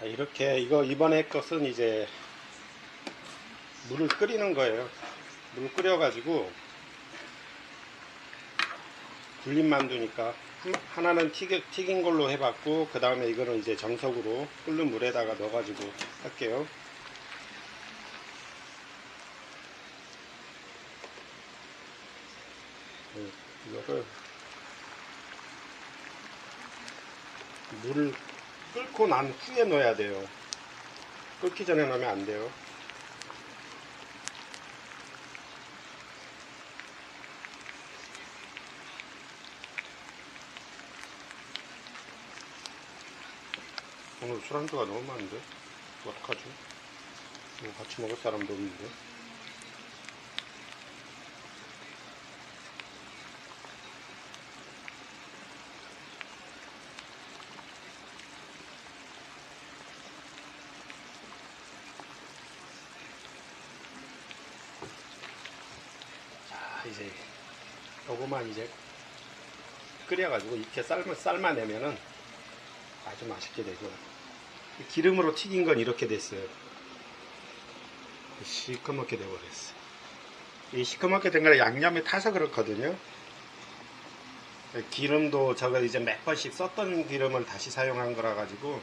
자, 이렇게 이거 이번에 것은 이제 물을 끓이는 거예요. 물 끓여가지고 굴린 만두니까 한- 하나는 튀겨, 튀긴 걸로 해봤고 그 다음에 이거는 이제 정석으로 끓는 물에다가 넣어가지고 할게요. 네, 이거를 물을 끓고 난 후에 넣어야 돼요. 끓기 전에 넣으면 안 돼요. 오늘 술안주가 너무 많은데? 어떡하지? 같이 먹을 사람도 없는데? 이제 요거만 이제 끓여가지고 이렇게 삶아, 삶아내면은 아주 맛있게 되죠. 기름으로 튀긴 건 이렇게 됐어요. 시커멓게 돼버렸어. 이 시커멓게 된 거는 양념이 타서 그렇거든요. 기름도 저거 이제 몇 번씩 썼던 기름을 다시 사용한 거라 가지고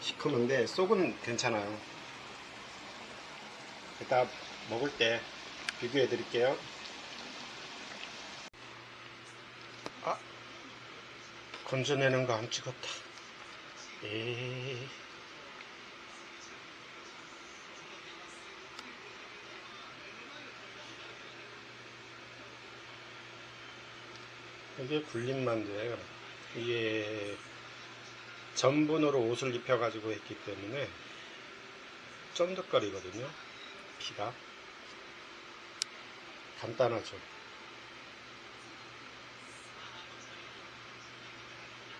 시커먼데 속은 괜찮아요. 이따 먹을 때 비교해 드릴게요. 건져내는 거 안 찍었다. 에이. 이게 굴린 만두예요. 이게 전분으로 옷을 입혀가지고 했기 때문에 쫀득거리거든요. 피가 간단하죠.